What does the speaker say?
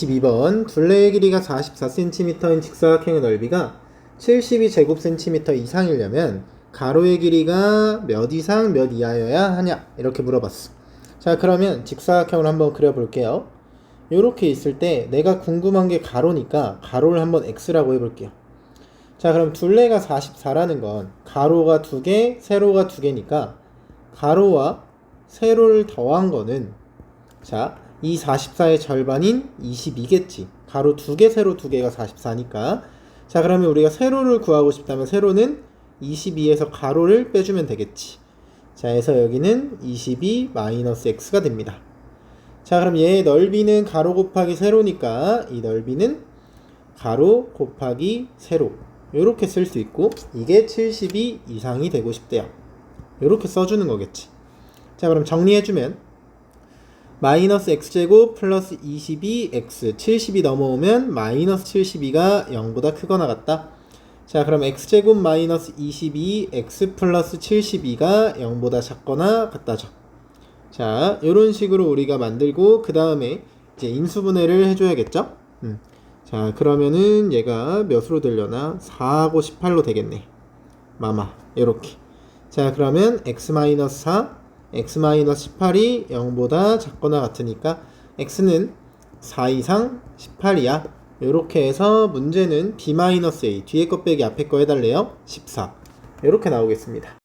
22번 둘레의 길이가 44cm인 직사각형의 넓이가 72제곱cm 이상이려면 가로의 길이가 몇 이상 몇 이하여야 하냐? 이렇게 물어봤어. 자 그러면 직사각형을 한번 그려볼게요. 이렇게 있을 때 내가 궁금한 게 가로니까 가로를 한번 x라고 해볼게요. 자 그럼 둘레가 44라는 건 가로가 두 개, 세로가 두 개니까 가로와 세로를 더한 거는 자, 이 44의 절반인 22겠지. 가로 두 개, 세로 두 개가 44니까. 자, 그러면 우리가 세로를 구하고 싶다면 세로는 22에서 가로를 빼주면 되겠지. 자, 해서 여기는 22 마이너스 x가 됩니다. 자, 그럼 얘의 넓이는 가로 곱하기 세로니까 이 넓이는 가로 곱하기 세로. 요렇게 쓸 수 있고 이게 72 이상이 되고 싶대요. 요렇게 써주는 거겠지. 자, 그럼 정리해주면 마이너스 x제곱 플러스 22x 70이 넘어오면 마이너스 72가 0보다 크거나 같다. 자 그럼 x제곱 마이너스 22x 플러스 72가 0보다 작거나 같다죠. 자 이런 식으로 우리가 만들고 그 다음에 이제 인수분해를 해줘야겠죠. 음. 자 그러면은 얘가 몇으로 되려나 4하고 18로 되겠네. 마마 이렇게. 자 그러면 x 마이너스 4 x-18이 0보다 작거나 같으니까 x는 4 이상 18이야. 이렇게 해서 문제는 b-a 뒤에 거 빼기 앞에 거 해달래요. 14. 이렇게 나오겠습니다.